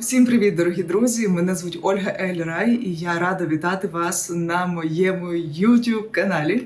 Усім привіт, дорогі друзі! Мене звуть Ольга Ельрай, і я рада вітати вас на моєму youtube каналі.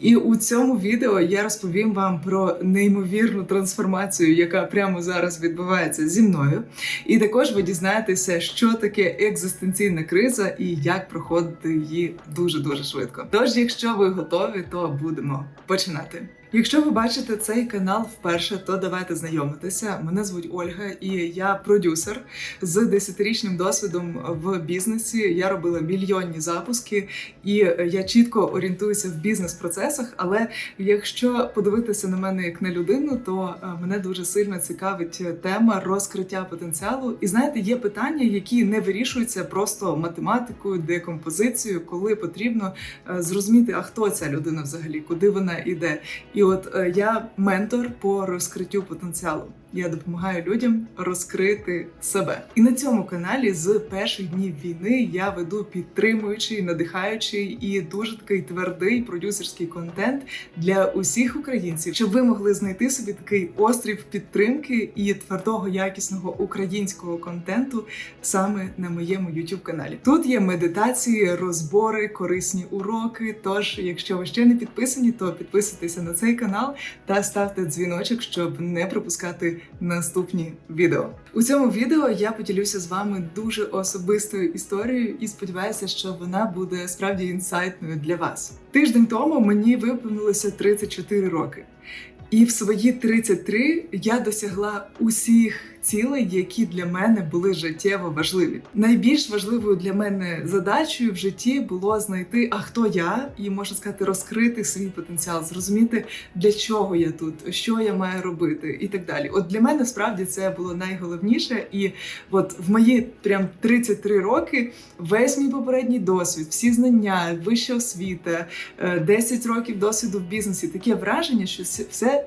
І у цьому відео я розповім вам про неймовірну трансформацію, яка прямо зараз відбувається зі мною. І також ви дізнаєтеся, що таке екзистенційна криза і як проходити її дуже дуже швидко. Тож, якщо ви готові, то будемо починати. Якщо ви бачите цей канал вперше, то давайте знайомитися. Мене звуть Ольга, і я продюсер з 10-річним досвідом в бізнесі. Я робила мільйонні запуски, і я чітко орієнтуюся в бізнес-процесах. Але якщо подивитися на мене як на людину, то е, мене дуже сильно цікавить тема розкриття потенціалу. І знаєте, є питання, які не вирішуються просто математикою, декомпозицією, коли потрібно е, зрозуміти, а хто ця людина взагалі, куди вона йде. І от е, я ментор по розкриттю потенціалу. Я допомагаю людям розкрити себе. І на цьому каналі з перших днів війни я веду підтримуючий, надихаючий і дуже такий твердий продюсерський контент для усіх українців, щоб ви могли знайти собі такий острів підтримки і твердого якісного українського контенту саме на моєму youtube каналі. Тут є медитації, розбори, корисні уроки. Тож, якщо ви ще не підписані, то підписуйтеся на цей канал та ставте дзвіночок, щоб не пропускати наступні відео. У цьому відео я поділюся з вами дуже особистою історією і сподіваюся, що вона буде справді інсайтною для вас. Тиждень тому мені виповнилося 34 роки. І в свої 33 я досягла усіх цілей, які для мене були життєво важливі. Найбільш важливою для мене задачею в житті було знайти, а хто я, і можна сказати, розкрити свій потенціал, зрозуміти для чого я тут, що я маю робити, і так далі. От для мене справді це було найголовніше. І от в мої прям 33 роки весь мій попередній досвід, всі знання, вища освіта, е, 10 років досвіду в бізнесі, таке враження, що все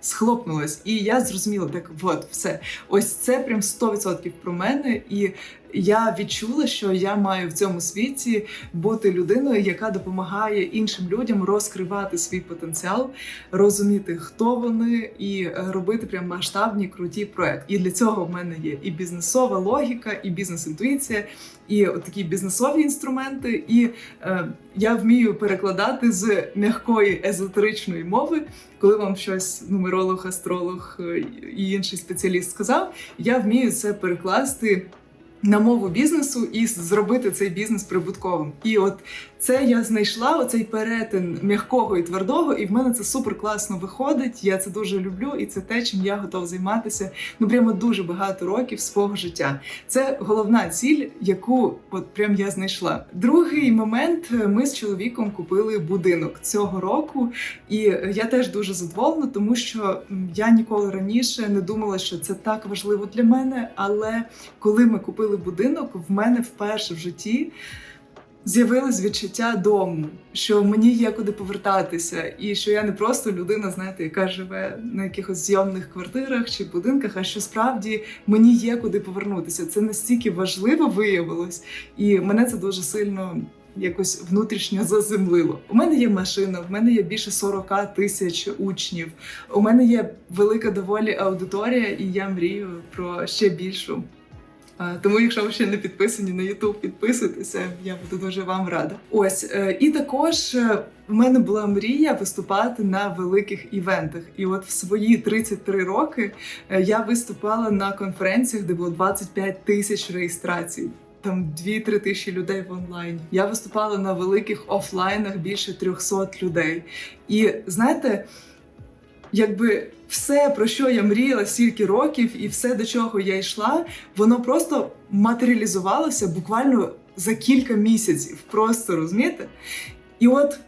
схлопнулось. І я зрозуміла, так от все. Ось це прям 100% про мене. І я відчула, що я маю в цьому світі бути людиною, яка допомагає іншим людям розкривати свій потенціал, розуміти, хто вони, і робити прям масштабні круті проекти. І для цього в мене є і бізнесова логіка, і бізнес-інтуїція, і от такі бізнесові інструменти. І е, я вмію перекладати з м'якої езотеричної мови, коли вам щось нумеролог, астролог е, і інший спеціаліст сказав, я вмію це перекласти на мову бізнесу і зробити цей бізнес прибутковим. І от це я знайшла оцей перетин м'якого і твердого, і в мене це супер класно виходить. Я це дуже люблю, і це те, чим я готова займатися ну прямо дуже багато років свого життя. Це головна ціль, яку от прям я знайшла. Другий момент ми з чоловіком купили будинок цього року, і я теж дуже задоволена, тому що я ніколи раніше не думала, що це так важливо для мене. Але коли ми купили будинок, в мене вперше в житті. З'явилось відчуття дому, що мені є куди повертатися, і що я не просто людина, знаєте, яка живе на якихось зйомних квартирах чи будинках, а що справді мені є куди повернутися. Це настільки важливо виявилось, і мене це дуже сильно якось внутрішньо заземлило. У мене є машина, в мене є більше 40 тисяч учнів. У мене є велика доволі аудиторія, і я мрію про ще більшу. Тому, якщо ви ще не підписані на YouTube, підписуйтеся, я буду дуже вам рада. Ось е, і також е, в мене була мрія виступати на великих івентах. І от в свої 33 роки е, я виступала на конференціях, де було 25 тисяч реєстрацій. Там 2-3 тисячі людей в онлайні. Я виступала на великих офлайнах більше 300 людей. І знаєте, якби все, про що я мріяла стільки років, і все, до чого я йшла, воно просто матеріалізувалося буквально за кілька місяців. Просто розумієте? І от.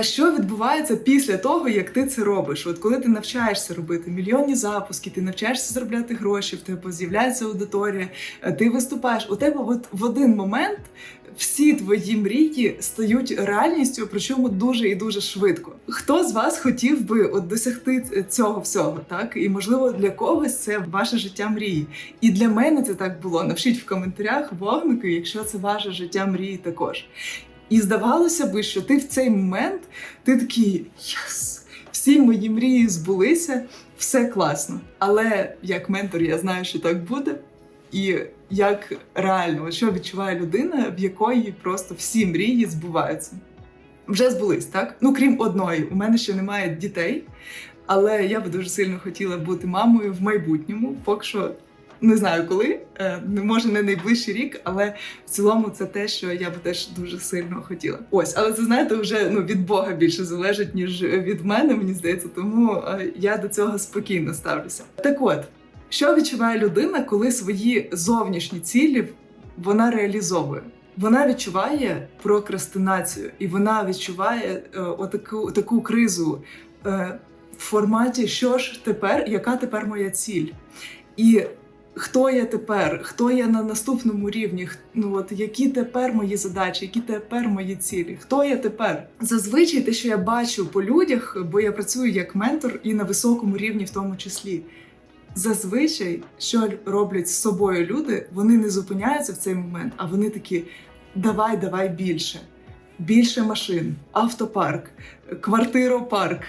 Що відбувається після того, як ти це робиш? От коли ти навчаєшся робити мільйонні запуски, ти навчаєшся заробляти гроші, в тебе з'являється аудиторія, е, ти виступаєш. У тебе от в один момент всі твої мрії стають реальністю, причому дуже і дуже швидко. Хто з вас хотів би от досягти цього всього? Так і можливо для когось це ваше життя мрії. І для мене це так було. Напишіть в коментарях вогники, якщо це ваше життя мрії також. І здавалося би, що ти в цей момент ти такий єс, всі мої мрії збулися, все класно. Але як ментор я знаю, що так буде. і як реально, що відчуває людина, в якої просто всі мрії збуваються. Вже збулись, так? Ну крім одної, у мене ще немає дітей, але я би дуже сильно хотіла бути мамою в майбутньому. Поки що не знаю коли, е, може не найближчий рік, але в цілому це те, що я би теж дуже сильно хотіла. Ось, але це знаєте, вже ну від Бога більше залежить ніж від мене, мені здається, тому е, я до цього спокійно ставлюся. Так от, що відчуває людина, коли свої зовнішні цілі вона реалізовує? Вона відчуває прокрастинацію, і вона відчуває е, отаку таку кризу е, в форматі, що ж тепер, яка тепер моя ціль? І хто я тепер, хто я на наступному рівні, ну от які тепер мої задачі, які тепер мої цілі, хто я тепер? Зазвичай те, що я бачу по людях, бо я працюю як ментор і на високому рівні в тому числі. Зазвичай, що роблять з собою люди, вони не зупиняються в цей момент, а вони такі: давай, давай більше. Більше машин, автопарк, квартиропарк,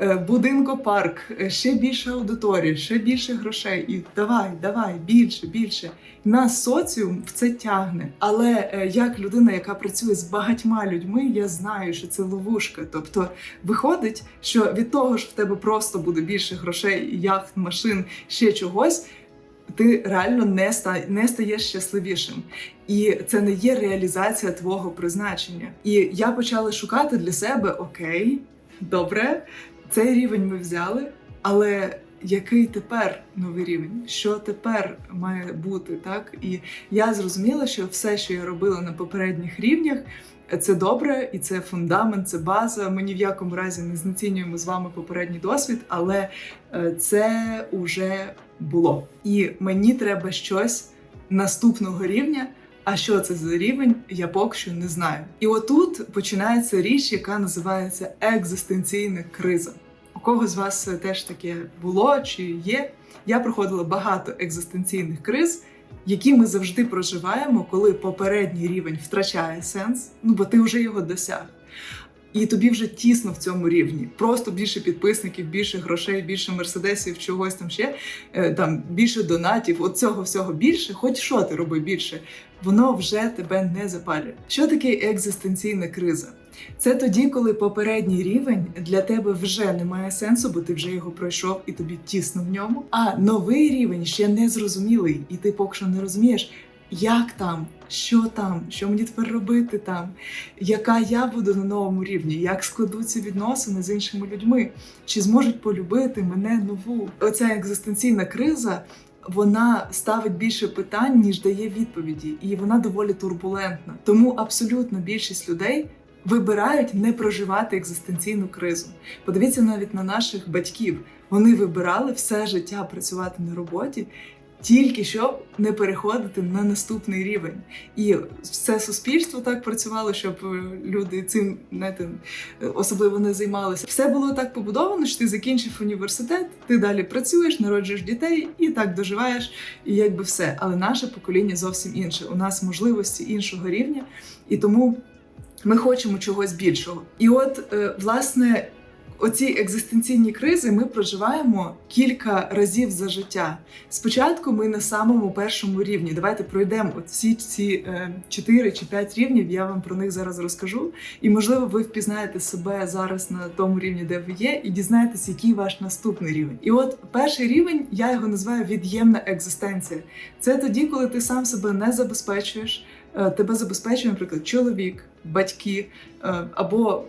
е, будинкопарк, е, ще більше аудиторії, ще більше грошей. І давай, давай, більше, більше. Нас соціум в це тягне. Але е, як людина, яка працює з багатьма людьми, я знаю, що це ловушка. Тобто виходить, що від того ж в тебе просто буде більше грошей, яхт, машин, ще чогось. Ти реально не ста не стаєш щасливішим, і це не є реалізація твого призначення. І я почала шукати для себе: окей, добре, цей рівень ми взяли, але який тепер новий рівень? Що тепер має бути? Так і я зрозуміла, що все, що я робила на попередніх рівнях. Це добре, і це фундамент, це база. Ми ні в якому разі не знецінюємо з вами попередній досвід, але е, це уже було. І мені треба щось наступного рівня. А що це за рівень, я поки що не знаю. І отут починається річ, яка називається екзистенційна криза. У кого з вас теж таке було чи є? Я проходила багато екзистенційних криз, які ми завжди проживаємо, коли попередній рівень втрачає сенс, ну бо ти вже його досяг. І тобі вже тісно в цьому рівні. Просто більше підписників, більше грошей, більше мерседесів, чогось там ще, е, там більше донатів, от цього всього більше, хоч що ти роби більше, воно вже тебе не запалює. Що таке екзистенційна криза? Це тоді, коли попередній рівень для тебе вже не має сенсу, бо ти вже його пройшов і тобі тісно в ньому. А новий рівень ще не зрозумілий, і ти поки що не розумієш, як там, що там, що мені тепер робити там, яка я буду на новому рівні, як складуться відносини з іншими людьми, чи зможуть полюбити мене нову. Оця екзистенційна криза. Вона ставить більше питань, ніж дає відповіді, і вона доволі турбулентна. Тому абсолютно більшість людей вибирають не проживати екзистенційну кризу. Подивіться навіть на наших батьків. Вони вибирали все життя працювати на роботі. Тільки щоб не переходити на наступний рівень, і все суспільство так працювало, щоб е, люди цим знаєте, особливо не займалися. Все було так побудовано, що ти закінчив університет, ти далі працюєш, народжуєш дітей і так доживаєш, і якби все. Але наше покоління зовсім інше. У нас можливості іншого рівня, і тому ми хочемо чогось більшого. І от, е, власне, оці екзистенційні кризи ми проживаємо кілька разів за життя. Спочатку ми на самому першому рівні. Давайте пройдемо всі ці е, 4 чи 5 рівнів. Я вам про них зараз розкажу. І можливо, ви впізнаєте себе зараз на тому рівні, де ви є, і дізнаєтесь, який ваш наступний рівень. І от перший рівень я його називаю від'ємна екзистенція. Це тоді, коли ти сам себе не забезпечуєш. е, Тебе забезпечує, наприклад, чоловік, батьки е, або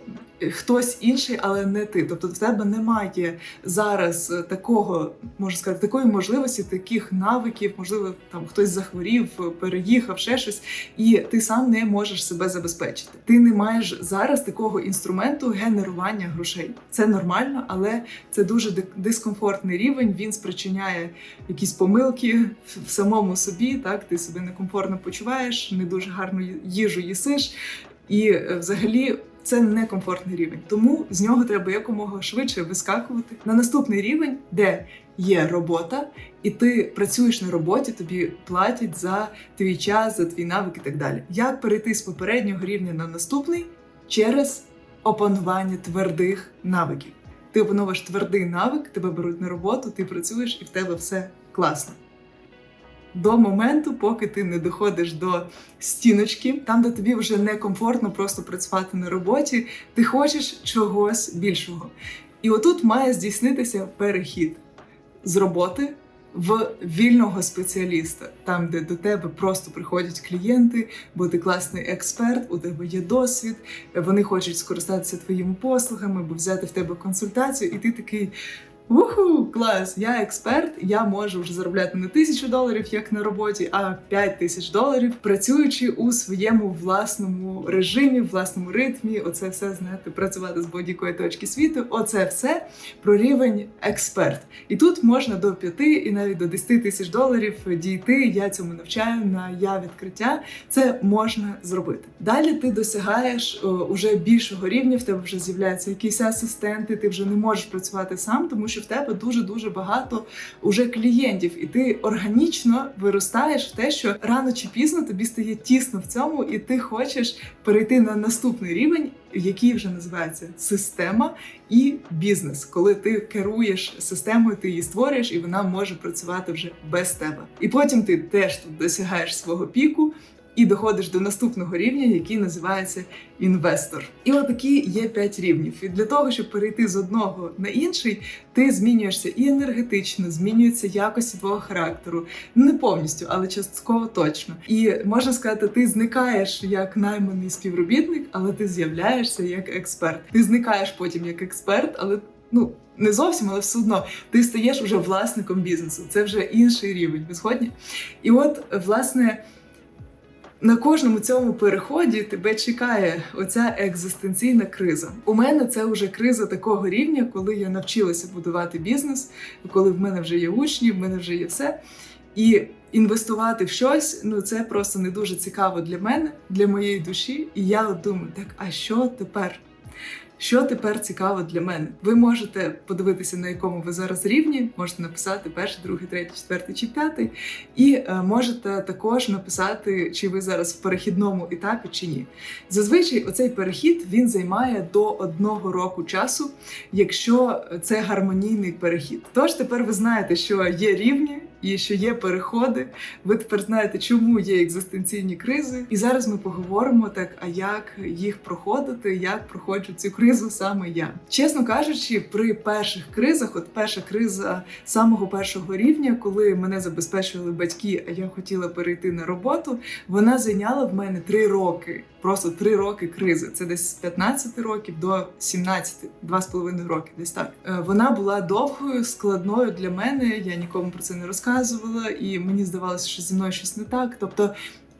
хтось інший, але не ти. Тобто в тебе немає зараз е, такого, можна сказати, такої можливості, таких навиків, можливо, там хтось захворів, переїхав, ще щось, і ти сам не можеш себе забезпечити. Ти не маєш зараз такого інструменту генерування грошей. Це нормально, але це дуже ди- дискомфортний рівень. Він спричиняє якісь помилки в самому собі. Так, ти себе некомфортно почуваєш, не дуже гарну їжу їсиш, і е, взагалі. Це некомфортний рівень, тому з нього треба якомога швидше вискакувати на наступний рівень, де є робота, і ти працюєш на роботі, тобі платять за твій час, за твій навик і так далі. Як перейти з попереднього рівня на наступний через опанування твердих навиків? Ти опановуєш твердий навик, тебе беруть на роботу, ти працюєш і в тебе все класно. До моменту, поки ти не доходиш до стіночки, там, де тобі вже некомфортно просто працювати на роботі, ти хочеш чогось більшого. І отут має здійснитися перехід з роботи в вільного спеціаліста, там, де до тебе просто приходять клієнти, бо ти класний експерт, у тебе є досвід, вони хочуть скористатися твоїми послугами, або взяти в тебе консультацію, і ти такий. Уху, клас! Я експерт, я можу вже заробляти не тисячу доларів, як на роботі, а 5 тисяч доларів, працюючи у своєму власному режимі, власному ритмі. Оце все знаєте, працювати з будь-якої точки світу. Оце все про рівень експерт. І тут можна до 5 і навіть до 10 тисяч доларів дійти. Я цьому навчаю на я відкриття. Це можна зробити. Далі ти досягаєш о, уже більшого рівня. В тебе вже з'являються якісь асистенти. Ти вже не можеш працювати сам, тому що в тебе дуже дуже багато уже клієнтів, і ти органічно виростаєш в те, що рано чи пізно тобі стає тісно в цьому, і ти хочеш перейти на наступний рівень, який вже називається система і бізнес, коли ти керуєш системою, ти її створюєш, і вона може працювати вже без тебе. І потім ти теж тут досягаєш свого піку. І доходиш до наступного рівня, який називається інвестор. І отакі є п'ять рівнів. І для того, щоб перейти з одного на інший, ти змінюєшся і енергетично, змінюються якості твого характеру. Не повністю, але частково точно. І можна сказати, ти зникаєш як найманий співробітник, але ти з'являєшся як експерт. Ти зникаєш потім як експерт, але ну. Не зовсім, але все одно ти стаєш вже власником бізнесу. Це вже інший рівень. Ви згодні? І от, власне, на кожному цьому переході тебе чекає оця екзистенційна криза. У мене це вже криза такого рівня, коли я навчилася будувати бізнес, коли в мене вже є учні, в мене вже є все. І інвестувати в щось ну це просто не дуже цікаво для мене, для моєї душі. І я думаю, так а що тепер? Що тепер цікаво для мене? Ви можете подивитися, на якому ви зараз рівні, можете написати перший, другий, третій, четвертий чи п'ятий, і е, можете також написати, чи ви зараз в перехідному етапі чи ні. Зазвичай оцей перехід він займає до одного року часу, якщо це гармонійний перехід. Тож тепер ви знаєте, що є рівні. І що є переходи, ви тепер знаєте, чому є екзистенційні кризи. І зараз ми поговоримо так, а як їх проходити, як проходжу цю кризу саме я. Чесно кажучи, при перших кризах, от перша криза самого першого рівня, коли мене забезпечували батьки, а я хотіла перейти на роботу, вона зайняла в мене три роки. Просто три роки кризи. Це десь з 15 років до 17, два з половиною роки. Десь так Е, вона була довгою, складною для мене. Я нікому про це не розказувала, і мені здавалося, що зі мною щось не так. Тобто.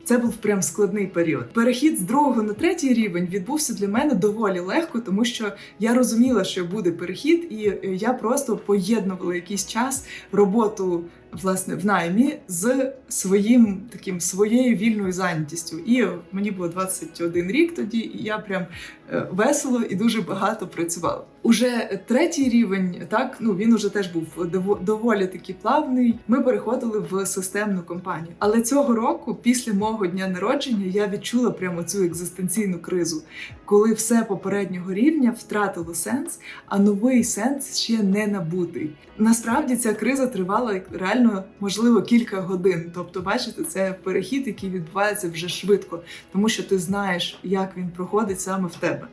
Це був прям складний період. Перехід з другого на третій рівень відбувся для мене доволі легко, тому що я розуміла, що буде перехід, і е, я просто поєднувала якийсь час роботу власне в наймі з своїм таким своєю вільною зайнятістю. І мені було 21 рік тоді, і я прям е, весело і дуже багато працювала. Уже третій рівень, так ну він уже теж був доволі таки плавний. Ми переходили в системну компанію. Але цього року, після мого дня народження, я відчула прямо цю екзистенційну кризу, коли все попереднього рівня втратило сенс, а новий сенс ще не набутий. Насправді ця криза тривала реально можливо кілька годин. Тобто, бачите, це перехід, який відбувається вже швидко, тому що ти знаєш, як він проходить саме в тебе.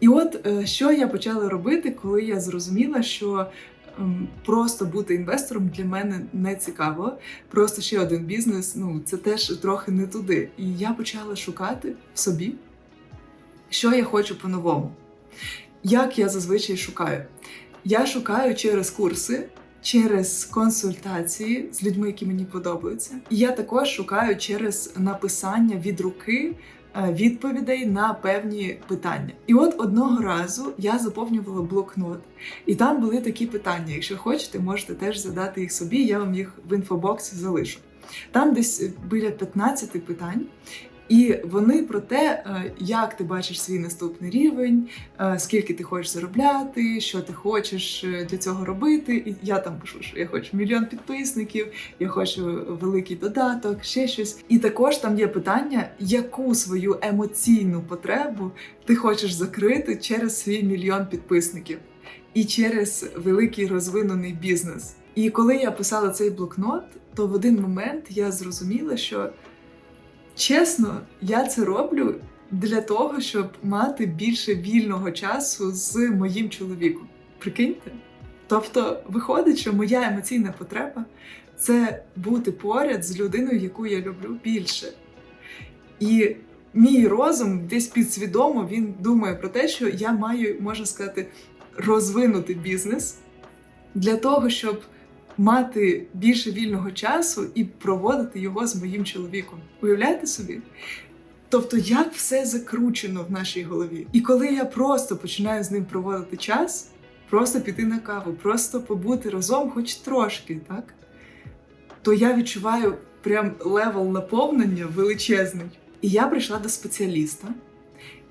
І от е, що я почала робити, коли я зрозуміла, що ем, просто бути інвестором для мене не цікаво. Просто ще один бізнес, ну це теж трохи не туди. І я почала шукати в собі, що я хочу по-новому. Як я зазвичай шукаю? Я шукаю через курси. Через консультації з людьми, які мені подобаються, і я також шукаю через написання від руки е, відповідей на певні питання. І от одного разу я заповнювала блокнот, і там були такі питання. Якщо хочете, можете теж задати їх собі. Я вам їх в інфобоксі залишу. Там десь біля 15 питань. І вони про те, е, як ти бачиш свій наступний рівень, е, скільки ти хочеш заробляти, що ти хочеш е, для цього робити. І я там пишу, що я хочу мільйон підписників, я хочу великий додаток, ще щось. І також там є питання, яку свою емоційну потребу ти хочеш закрити через свій мільйон підписників і через великий розвинений бізнес. І коли я писала цей блокнот, то в один момент я зрозуміла, що чесно, я це роблю для того, щоб мати більше вільного часу з моїм чоловіком. Прикиньте? Тобто, виходить, що моя емоційна потреба це бути поряд з людиною, яку я люблю більше. І мій розум десь підсвідомо він думає про те, що я маю, можна сказати, розвинути бізнес для того, щоб мати більше вільного часу і проводити його з моїм чоловіком. Уявляєте собі? Тобто, як все закручено в нашій голові. І коли я просто починаю з ним проводити час, просто піти на каву, просто побути разом, хоч трошки, так? То я відчуваю прям левел наповнення величезний. І я прийшла до спеціаліста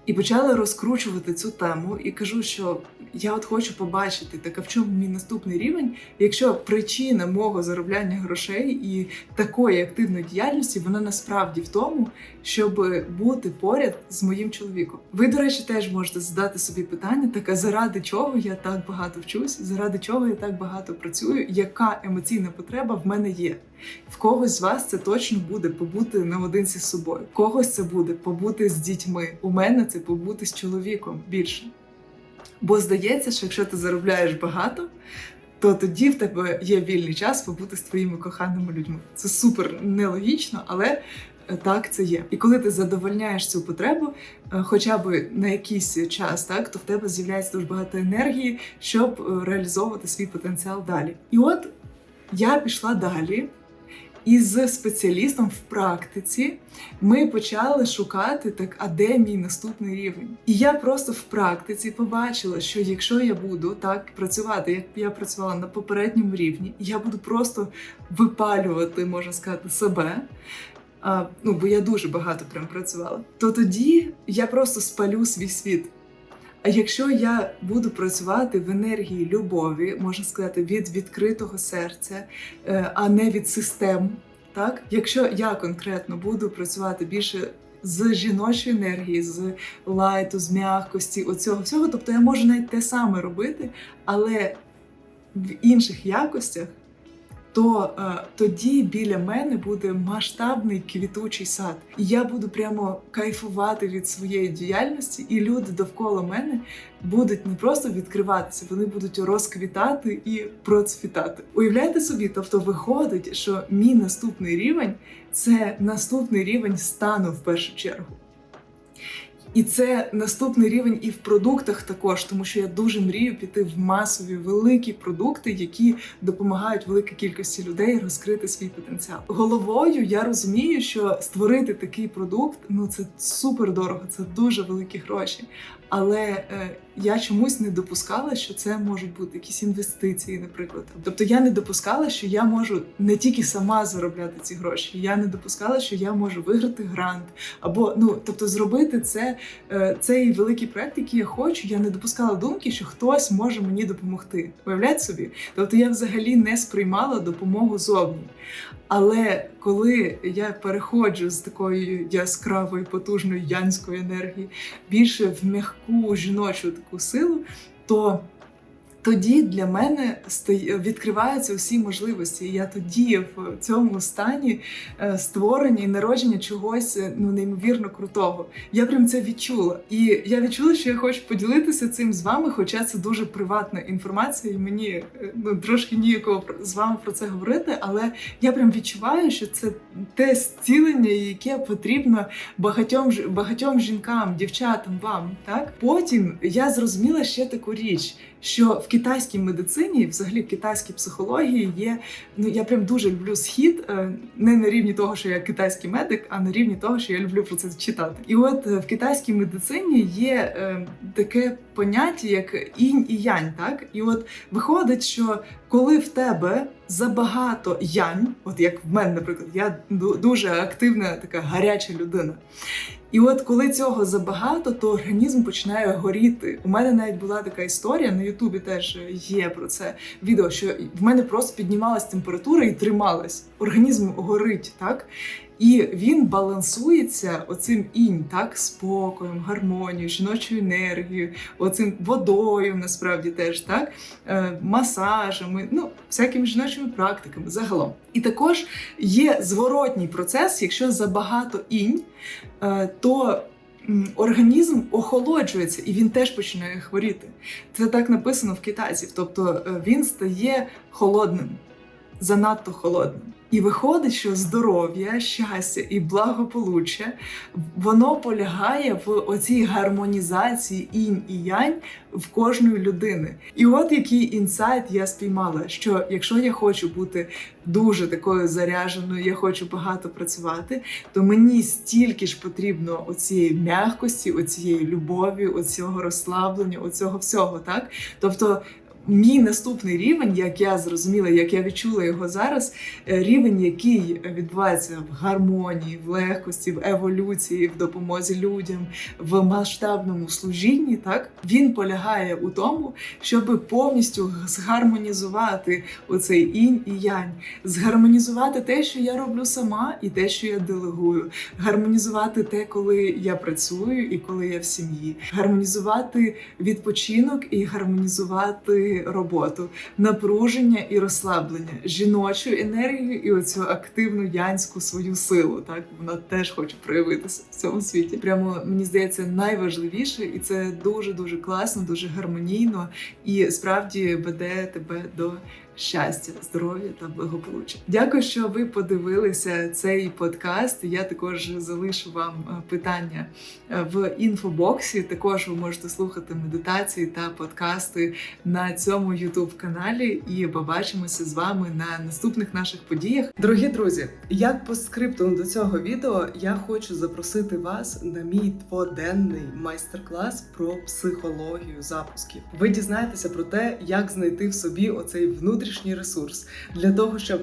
і почали розкручувати цю тему. І кажу, що я от хочу побачити, так а в чому мій наступний рівень, якщо причина мого заробляння грошей і такої активної діяльності, вона насправді в тому, щоб бути поряд з моїм чоловіком. Ви, до речі, теж можете задати собі питання: так а заради чого я так багато вчусь, заради чого я так багато працюю, яка емоційна потреба в мене є? В когось з вас це точно буде побути наодинці з собою. В Когось це буде побути з дітьми. У мене це побути з чоловіком більше. Бо здається, що якщо ти заробляєш багато, то тоді в тебе є вільний час побути з твоїми коханими людьми. Це супер нелогічно, але так це є. І коли ти задовольняєш цю потребу, е, хоча б на якийсь час, так то в тебе з'являється дуже багато енергії, щоб е, реалізовувати свій потенціал далі. І от я пішла далі. І з спеціалістом в практиці ми почали шукати так, а де мій наступний рівень. І я просто в практиці побачила, що якщо я буду так працювати, як я працювала на попередньому рівні, я буду просто випалювати, можна сказати, себе. А, ну, бо я дуже багато прям працювала, то тоді я просто спалю свій світ. А якщо я буду працювати в енергії любові, можна сказати, від відкритого серця, е, а не від систем, так якщо я конкретно буду працювати більше з жіночої енергії, з лайту, з м'якості, оцього всього, тобто я можу навіть те саме робити, але в інших якостях. То е, тоді біля мене буде масштабний квітучий сад, і я буду прямо кайфувати від своєї діяльності, і люди довкола мене будуть не просто відкриватися, вони будуть розквітати і процвітати. Уявляєте собі, тобто виходить, що мій наступний рівень це наступний рівень стану в першу чергу. І це наступний рівень і в продуктах також, тому що я дуже мрію піти в масові великі продукти, які допомагають великій кількості людей розкрити свій потенціал. Головою я розумію, що створити такий продукт ну це супер дорого, це дуже великі гроші. Але е, я чомусь не допускала, що це можуть бути якісь інвестиції, наприклад. Тобто я не допускала, що я можу не тільки сама заробляти ці гроші. Я не допускала, що я можу виграти грант, або ну тобто зробити це е, цей великий проект, який я хочу. Я не допускала думки, що хтось може мені допомогти. Уявляєте собі? Тобто я взагалі не сприймала допомогу зовні. Але коли я переходжу з такої яскравої, потужної янської енергії більше в м'яку жіночу таку силу, то тоді для мене відкриваються усі можливості. І я тоді в цьому стані е, створення і народження чогось е, ну неймовірно крутого. Я прям це відчула. І я відчула, що я хочу поділитися цим з вами, хоча це дуже приватна інформація, і мені е, ну трошки ніяково про- з вами про це говорити, але я прям відчуваю, що це те зцілення, яке потрібно багатьом багатьом жінкам, дівчатам, вам. Так потім я зрозуміла ще таку річ, що в китайській медицині, взагалі в китайській психології є. Ну я прям дуже люблю схід, е, не на рівні того, що я китайський медик, а на рівні того, що я люблю про це читати. І от е, в китайській медицині є е, таке поняття, як інь і янь. Так, і от виходить, що коли в тебе забагато янь, от як в мене, наприклад, я дуже активна, така гаряча людина. І от коли цього забагато, то організм починає горіти. У мене навіть була така історія на Ютубі теж є про це відео, що в мене просто піднімалась температура і трималась. Організм горить, так? І він балансується оцим інь, так, спокоєм, гармонією, жіночою енергією, оцим водою, насправді теж так, е, масажами, ну, всякими жіночими практиками загалом. І також є зворотній процес, якщо забагато інь, е, то організм охолоджується і він теж починає хворіти. Це так написано в китайців. Тобто е, він стає холодним, занадто холодним. І виходить, що здоров'я, щастя і благополуччя воно полягає в оцій гармонізації інь і янь в кожної людини. І от який інсайт я спіймала, що якщо я хочу бути дуже такою заряженою, я хочу багато працювати, то мені стільки ж потрібно оцієї м'якості, оцієї любові, оцього розслаблення, оцього всього, так? Тобто. Мій наступний рівень, як я зрозуміла, як я відчула його зараз, е, рівень, який відбувається в гармонії, в легкості, в еволюції, в допомозі людям, в масштабному служінні, так? Він полягає у тому, щоб повністю згармонізувати оцей інь і янь, згармонізувати те, що я роблю сама, і те, що я делегую, гармонізувати те, коли я працюю і коли я в сім'ї, гармонізувати відпочинок і гармонізувати роботу, напруження і розслаблення, жіночу енергію і оцю активну янську свою силу. Так вона теж хоче проявитися в цьому світі. Прямо мені здається найважливіше, і це дуже дуже класно, дуже гармонійно і справді веде тебе до. Щастя, здоров'я та благополуччя. Дякую, що ви подивилися цей подкаст. Я також залишу вам е, питання е, в інфобоксі. Також ви можете слухати медитації та подкасти на цьому youtube каналі. І побачимося з вами на наступних наших подіях. Дорогі друзі, як по скрипту до цього відео я хочу запросити вас на мій дводенний майстер-клас про психологію запусків. Ви дізнаєтеся про те, як знайти в собі оцей внутрішній ресурс для того, щоб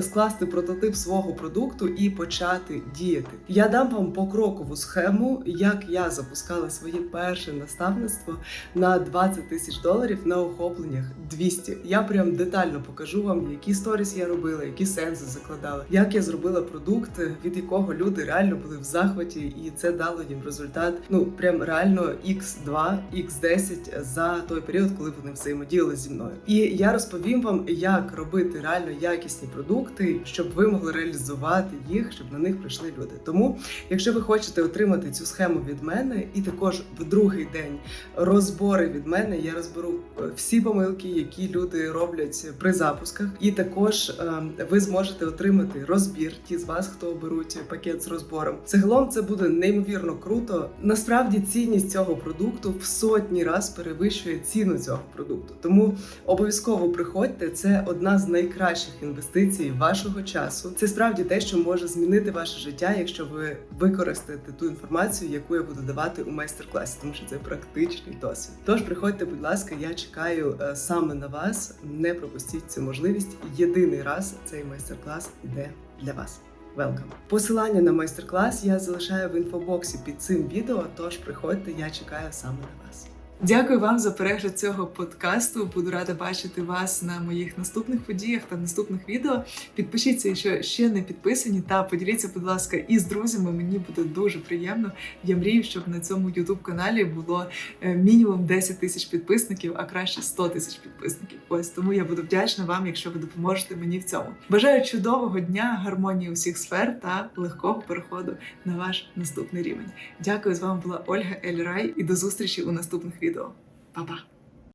скласти прототип свого продукту і почати діяти. Я дам вам покрокову схему, як я запускала своє перше наставництво на 20 тисяч доларів на охопленнях 200. Я прям детально покажу вам, які сторіс я робила, які сенси закладала, як я зробила продукт, від якого люди реально були в захваті, і це дало їм результат. Ну прям реально x2, x10 за той період, коли вони взаємодіяли зі мною. І я розповім вам, як робити реально якісні продукти, щоб ви могли реалізувати їх, щоб на них прийшли люди. Тому, якщо ви хочете отримати цю схему від мене, і також в другий день розбори від мене, я розберу е, всі помилки, які люди роблять при запусках, і також е, ви зможете отримати розбір. Ті з вас, хто беруть пакет з розбором. Загалом це буде неймовірно круто. Насправді цінність цього продукту в сотні раз перевищує ціну цього продукту. Тому обов'язково приходьте. Це одна з найкращих інвестицій вашого часу. Це справді те, що може змінити ваше життя, якщо ви використаєте ту інформацію, яку я буду давати у майстер-класі, тому що це практичний досвід. Тож приходьте, будь ласка, я чекаю е, саме на вас. Не пропустіть цю можливість. Єдиний раз цей майстер-клас іде для вас. Welcome. Посилання на майстер-клас я залишаю в інфобоксі під цим відео. Тож приходьте, я чекаю саме на вас. Дякую вам за перегляд цього подкасту. Буду рада бачити вас на моїх наступних подіях та наступних відео. Підпишіться, якщо ще не підписані, та поділіться, будь ласка, із друзями. Мені буде дуже приємно. Я мрію, щоб на цьому youtube каналі було е, мінімум 10 тисяч підписників, а краще 100 тисяч підписників. Ось тому я буду вдячна вам, якщо ви допоможете мені в цьому. Бажаю чудового дня, гармонії усіх сфер та легкого переходу на ваш наступний рівень. Дякую, з вами була Ольга Ельрай і до зустрічі у наступних відео. ど、バ,バ。